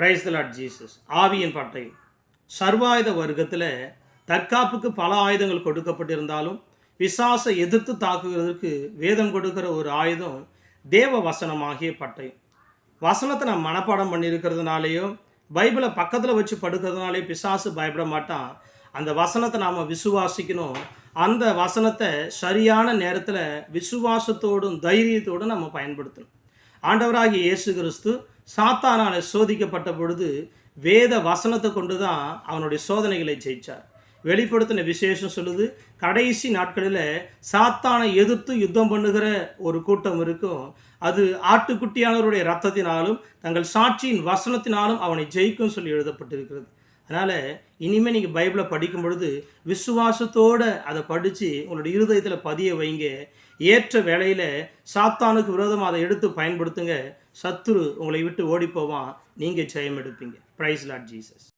Price lot Jesus ஆவியின் பட்டயம் சர்வாயுத வர்க்கத்தில் தற்காப்புக்கு பல ஆயுதங்கள் கொடுக்கப்பட்டிருந்தாலும் விசாசை எதிர்த்து தாக்குகிறதுக்கு வேதம் கொடுக்கிற ஒரு ஆயுதம் தேவ வசனமாகிய பட்டயம் வசனத்தை நம்ம மனப்பாடம் பண்ணியிருக்கிறதுனாலேயோ பைபிளை பக்கத்தில் வச்சு படுக்கிறதுனாலே பிசாசு பயப்பட மாட்டான். அந்த வசனத்தை நாம் விசுவாசிக்கணும். அந்த வசனத்தை சரியான நேரத்தில் விசுவாசத்தோடும் தைரியத்தோடும் நம்ம பயன்படுத்தணும். ஆண்டவராகிய இயேசு கிறிஸ்து சாத்தானால் சோதிக்கப்பட்ட பொழுது வேத வசனத்தை கொண்டு தான் அவனுடைய சோதனைகளை ஜெயிச்சார். வெளிப்படுத்தின விசேஷம் சொல்லுது கடைசி நாட்களில் சாத்தானை எதிர்த்து யுத்தம் பண்ணுகிற ஒரு கூட்டம் இருக்கும். அது ஆட்டுக்குட்டியானவருடைய ரத்தத்தினாலும் தங்கள் சாட்சியின் வசனத்தினாலும் அவனை ஜெயிக்கும் சொல்லி எழுதப்பட்டிருக்கிறது. அதனால் இனிமேல் நீங்கள் பைபிளை படிக்கும் பொழுது விசுவாசத்தோடு அதை படித்து உங்களுடைய இருதயத்தில் பதிய வைங்க. ஏற்ற வேளையில் சாத்தானுக்கு விரோதமாக அதை எடுத்து பயன்படுத்துங்க. சத்துரு உங்களை விட்டு ஓடி போவான். நீங்கள் ஜெயம் எடுப்பீங்க ப்ரைஸ் லாட் ஜீசஸ்